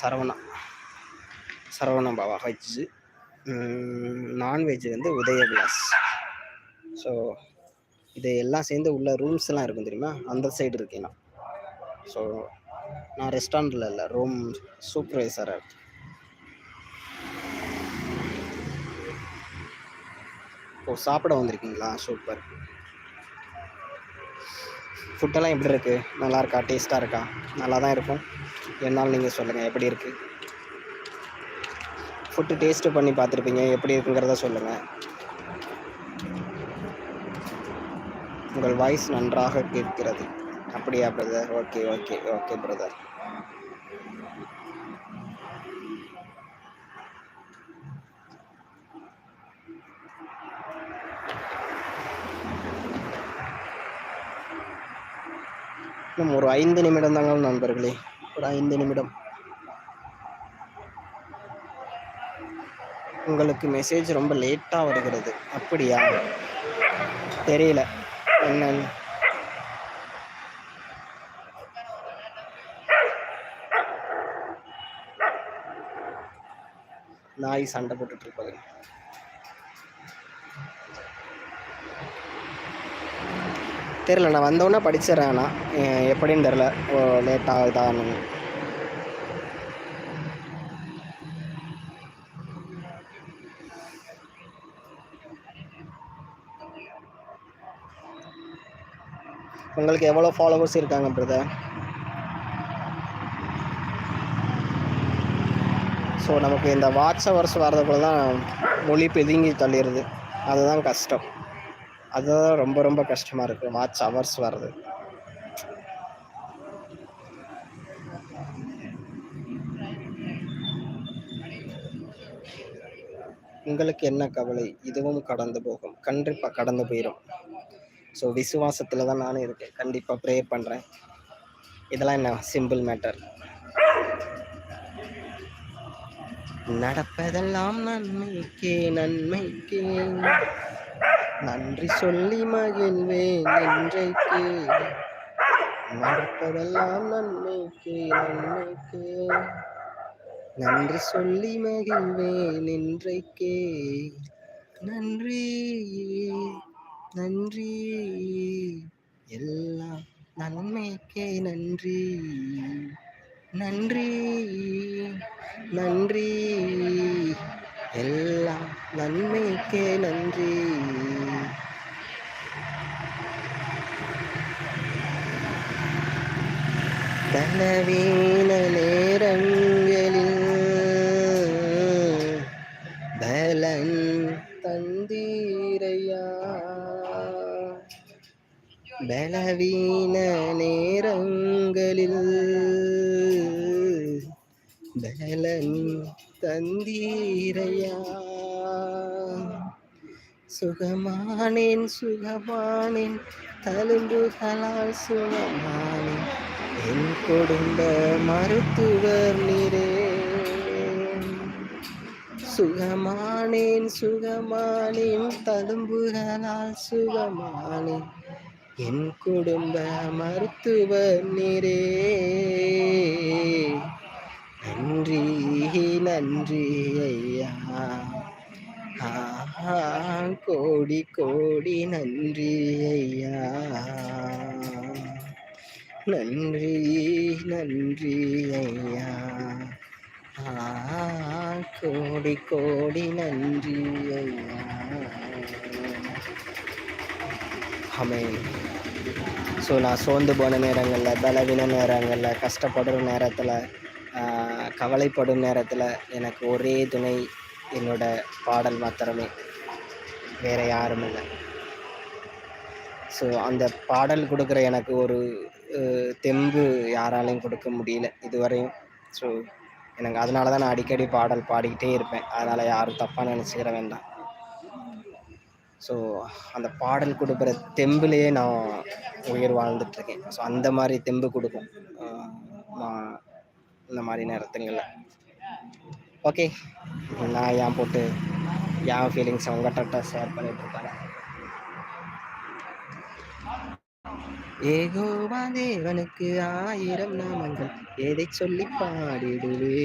சரவணா. சரவணா பாபா veg non veg வந்து Udayavilas so இது எல்லாம் சேர்ந்து உள்ள ரூம்ஸ்லாம் இருக்கும் தெரியுமா? அந்த சைடு இருக்கேன் நான். ஸோ நான் ரெஸ்டாரண்ட்டில் இல்லை ரூம் சூப்பர்வைசராக இருக்கேன். ஓ சாப்பிட வந்திருக்கீங்களா? சூப்பர் ஃபுட்டெல்லாம் எப்படி இருக்குது நல்லா இருக்கா டேஸ்ட்டாக இருக்கா? நல்லா தான் இருக்கும். என்னாலும் நீங்கள் சொல்லுங்கள் எப்படி இருக்குது ஃபுட்டு டேஸ்ட்டு பண்ணி பார்த்துருப்பீங்க எப்படி இருக்குங்கிறத சொல்லுங்கள் உங்கள் வாய்ஸ் நன்றாக கேட்கிறது. அப்படியா brother okay okay okay brother இன்னும் ஒரு ஐந்து நிமிடம் தாங்கள் நண்பர்களே. ஒரு ஐந்து நிமிடம். உங்களுக்கு மெசேஜ் ரொம்ப லேட்டாக வருகிறது. அப்படியா? தெரியல. என்னன்னு? நாய் சண்டை போட்டுட்டு தெரியல. நான் வந்தோடனே படிச்சிடறேன் ஆனால் எப்படின்னு தெரில ஓ லேட் ஆகுதான்னு. உங்களுக்கு எவ்வளோ ஃபாலோவர்ஸ் இருக்காங்க பிரதர் ஸோ நமக்கு இந்த வாட்ச் ஹவர்ஸ் வர்றதுக்குள்ள தான் மொழி பிதுங்கி தள்ளிடுது. அதுதான் கஷ்டம். அதுதான் ரொம்ப ரொம்ப கஷ்டமாக இருக்குது வாட்ச் ஹவர்ஸ் வர்றது. உங்களுக்கு என்ன கவலை? இதுவும் கடந்து போகும். கண்டிப்பாக கடந்து போயிடும் ஸோ விசுவாசத்தில் தான் நானும் இருக்கேன். கண்டிப்பாக ப்ரே பண்ணுறேன் இதெல்லாம் என்ன? சிம்பிள் மேட்டர் நடப்பதெல்லாம் நன்மைக்கே நன்மைக்கே. நன்றி சொல்லி மகிழ்வேன் இன்றைக்கு நடப்பதெல்லாம் நன்மைக்கு நன்மைக்கு நன்றி சொல்லி மகிழ்வேன் இன்றைக்கே நன்றி நன்றி. எல்லாம் நன்மைக்கே நன்றி. நன்றி நன்றி. எல்லாம் நன்மைக்கே நன்றி. பலவீன நேரங்களில் பலன் தந்தீரையா? பலவீன நேரங்களில் பலன் தந்தீரையா? சுகமானேன் சுகமானேன் தழும்புகளால் சுகமானேன். என் குடும்ப மருத்துவர் நீரே. சுகமானேன் சுகமானேன் தழும்புகளால் சுகமானேன். என் குடும்ப மருத்துவர் நீரே. நன்றி நன்றி ஐயா. ஆஹா, கோடி கோடி நன்றி ஐயா. நன்றி நன்றி ஐயா. கோடி கோடி நன்றி ஐயா. ஆமென். ஸோ நான் சோர்ந்து போன நேரங்களில் பலவீன நேரங்களில் கஷ்டப்படுற நேரத்தில் கவலைப்படும் நேரத்தில் எனக்கு ஒரே துணை என்னோட பாடல் மாத்திரமே. வேற யாரும் இல்லை. ஸோ அந்த பாடல் கொடுக்குற எனக்கு ஒரு தெம்பு யாராலையும் கொடுக்க முடியல இதுவரையும். ஸோ எனக்கு அதனால தான் நான் அடிக்கடி பாடல் பாடிக்கிட்டே இருப்பேன். அதனால் யாரும் தப்பாக நினச்சிக்கிற வேண்டாம். ஸோ அந்த பாடல் கொடுக்குற தெம்புலேயே நான் உயிர் வாழ்ந்துட்டுருக்கேன் ஸோ அந்த மாதிரி தெம்பு கொடுக்கும். நான் இந்த மாதிரி நேரத்துங்களில். ஓகே நான் ஏன் போட்டு என் ஃபீலிங்ஸை உங்கள்கிட்ட ஷேர் பண்ணிகிட்ருக்கேன் ஏகோவா தேவனுக்கு ஆயிரம் நாமங்கள் எதை சொல்லி பாடிடுவே?